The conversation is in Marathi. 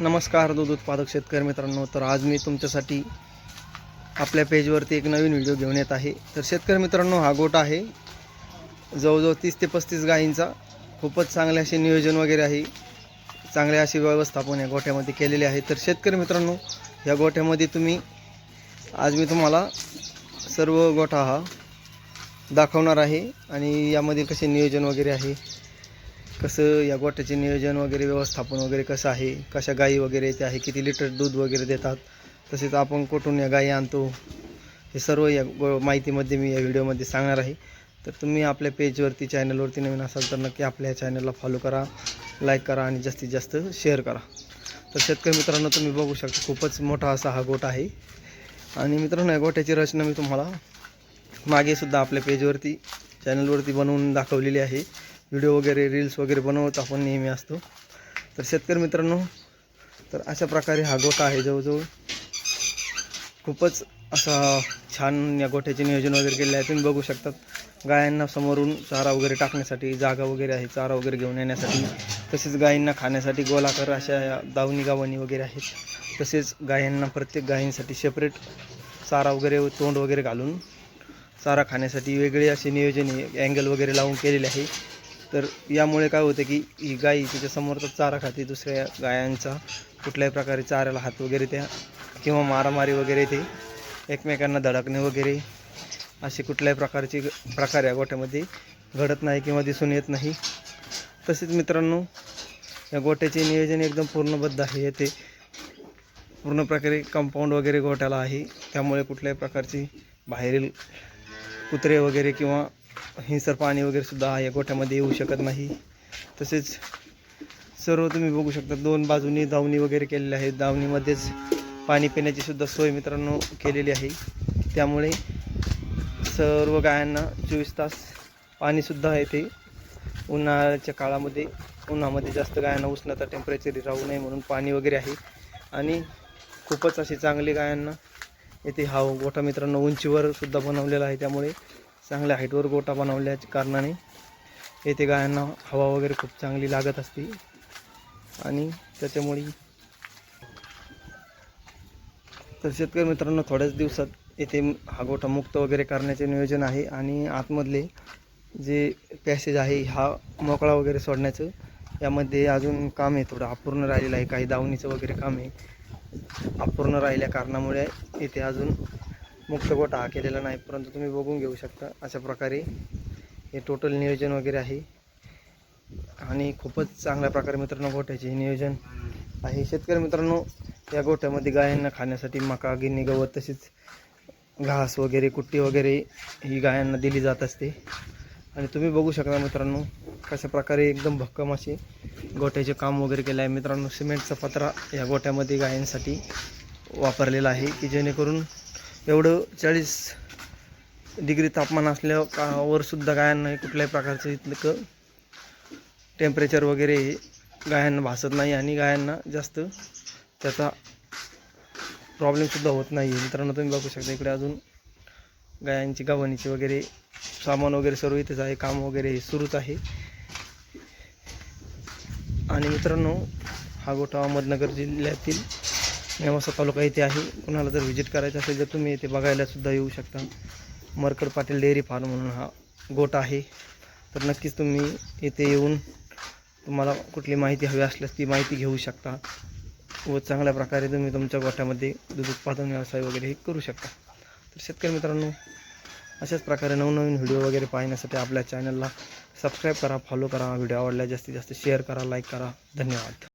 नमस्कार दूध उत्पादक शेतकरी मित्रांनो. तर आज मी तुमच्यासाठी आपल्या पेजवरती एक नवीन व्हिडिओ घेऊन येत आहे. तर शेतकरी मित्रांनो हा गोट आहे. जवळजवळ तीस ते पस्तीस गायींचा खूपच चांगले असे नियोजन वगैरे आहे. चांगले असे व्यवस्थापन या गोठ्यामध्ये केलेले आहे. तर शेतकरी मित्रांनो या गोठ्यामध्ये तुम्ही आज मी तुम्हाला सर्व गोठा हा दाखवणार आहे आणि यामध्ये कसे नियोजन वगैरे आहे कसं या गोठ्याचे नियोजन वगैरे व्यवस्थापन वगैरे कसं आहे? कशा गायी वगैरे ते आहे? किती लिटर दूध वगैरे देतात? तसेच आपण कुठून या गायी आणतो? हे सर्व या गो माहितीमध्ये मी या व्हिडिओमध्ये सांगणार आहे. तर तुम्ही आपल्या पेजवरती चॅनलवरती नवीन असाल तर नक्की आपल्या चॅनलला फॉलो करा लाईक करा आणि जास्तीत जास्त शेअर करा. तर शेतकरी मित्रांनो तुम्ही बघू शकता खूपच मोठा असा हा गोट आहे. आणि मित्रांनो या गोट्याची रचना मी तुम्हाला मागेसुद्धा आपल्या पेजवरती चॅनलवरती बनवून दाखवलेली आहे. व्हिडिओ वगैरे रील्स वगैरे बनवत आपण नेहमी असतो. तर शेतकरी मित्रांनो तर अशा प्रकारे हा गोठा आहे जवळजवळ. खूपच असा छान या गोठ्याचे नियोजन वगैरे केले आहे. तुम्ही बघू शकतात गायांना समोरून चारा वगैरे टाकण्यासाठी जागा वगैरे आहे चारा वगैरे घेऊन येण्यासाठी. तसेच गायींना खाण्यासाठी गोलाकार अशा दावणी गावणी वगैरे आहेत. तसेच गायांना प्रत्येक गायींसाठी सेपरेट चारा वगैरे व तोंड वगैरे घालून चारा खाण्यासाठी वेगळे असे नियोजन अँगल वगैरे लावून केलेले आहे. तर यामुळे काय होतं की ही गाई तिच्यासमोरचा चारा खाते दुसऱ्या गायांचा कुठल्याही प्रकारे चाऱ्याला हात वगैरे त्या किंवा मारामारी वगैरे ते एकमेकांना धडकणे वगैरे असे कुठल्याही प्रकारचे ग- प्रकार या गोठ्यामध्ये घडत नाही किंवा दिसून येत नाही. तसेच मित्रांनो या गोट्याचे नियोजन एकदम पूर्णबद्ध आहे. येथे पूर्ण प्रकारे कंपाऊंड वगैरे गोट्याला आहे. त्यामुळे कुठल्याही प्रकारची बाहेरील कुत्रे वगैरे किंवा हिंसर पाणी वगैरे सुद्धा या गोठ्यामध्ये येऊ शकत नाही. तसेच सर्व तुम्ही बघू शकता दोन बाजूनी दावणी वगैरे केलेली आहेत दावणीमध्येच पाणी पिण्याची सुद्धा सोय मित्रांनो केलेली आहे. त्यामुळे सर्व गायांना चोवीस तास पाणीसुद्धा येते उन्हाळ्याच्या काळामध्ये उन्हामध्ये जास्त गायांना उष्णता टेम्परेचर राहू नये म्हणून पाणी वगैरे आहे. आणि खूपच अशी चांगली गायांना येथे हा गोठा मित्रांनो उंचीवर सुद्धा बनवलेला आहे. त्यामुळे चांगल्या हाईटवर गोठा बनवल्याच्या कारणाने येथे गायांना हवा वगैरे खूप चांगली लागत असते. आणि त्याच्यामुळे तर शेतकरी मित्रांनो थोड्याच दिवसात येथे हा गोठा मुक्त वगैरे करण्याचे नियोजन आहे आणि आतमधले जे पॅसेज आहे हा मोकळा वगैरे सोडण्याचं यामध्ये अजून काम आहे. थोडं अपूर्ण राहिलेलं आहे. काही दावणीचं वगैरे काम आहे. अपूर्ण राहिल्या कारणामुळे येथे अजून मुक्त गोठा हा केलेला नाही परंतु तुम्ही बघून घेऊ शकता अशा प्रकारे हे टोटल नियोजन वगैरे आहे. आणि खूपच चांगल्या प्रकारे मित्रांनो गोठ्याचे हे नियोजन आहे. शेतकरी मित्रांनो या गोठ्यामध्ये गायांना खाण्यासाठी मका गिन्नी गवत तसेच घास वगैरे कुट्टी वगैरे ही गायांना दिली जात असते. आणि तुम्ही बघू शकता मित्रांनो कशा प्रकारे एकदम भक्कम असे गोठ्याचे काम वगैरे केलं आहे. मित्रांनो सिमेंटचा पत्रा या गोठ्यामध्ये गायांसाठी वापरलेला आहे की जेणेकरून एवढं चाळीस डिग्री तापमान असल्या कावरसुद्धा गायांना कुठल्याही प्रकारचं इतकं टेम्परेचर वगैरे हे गायांना भासत नाही आणि गायांना जास्त त्याचा प्रॉब्लेमसुद्धा होत नाही आहे मित्रांनो तुम्ही बघू शकता इकडे अजून गायांची गव्हाणीची वगैरे सामान वगैरे सर्व इथेच आहे काम वगैरे हे सुरूच आहे. आणि मित्रांनो हा गोठा अहमदनगर जिल्ह्यातील नेवासा तालुका इथे आहे. कुणाला जर व्हिजिट करायचं असेल तर तुम्ही इथे बघायला सुद्धा येऊ शकता. मरकड पाटील डेअरी फार्म म्हणून हा गोट आहे. तर नक्कीच तुम्ही येथे येऊन तुम्हाला कुठली माहिती हवी असल्यास ती माहिती घेऊ शकता. व चांगल्या प्रकारे तुम्ही तुमच्या गोठ्यामध्ये दूध उत्पादन व्यवसाय वगैरे हे करू शकता. तर शेतकरी मित्रांनो अशाच प्रकारे नवनवीन व्हिडिओ वगैरे पाहण्यासाठी आपल्या चॅनलला सबस्क्राईब करा फॉलो करा व्हिडिओ आवडला जास्तीत जास्त शेअर करा लाईक करा. धन्यवाद.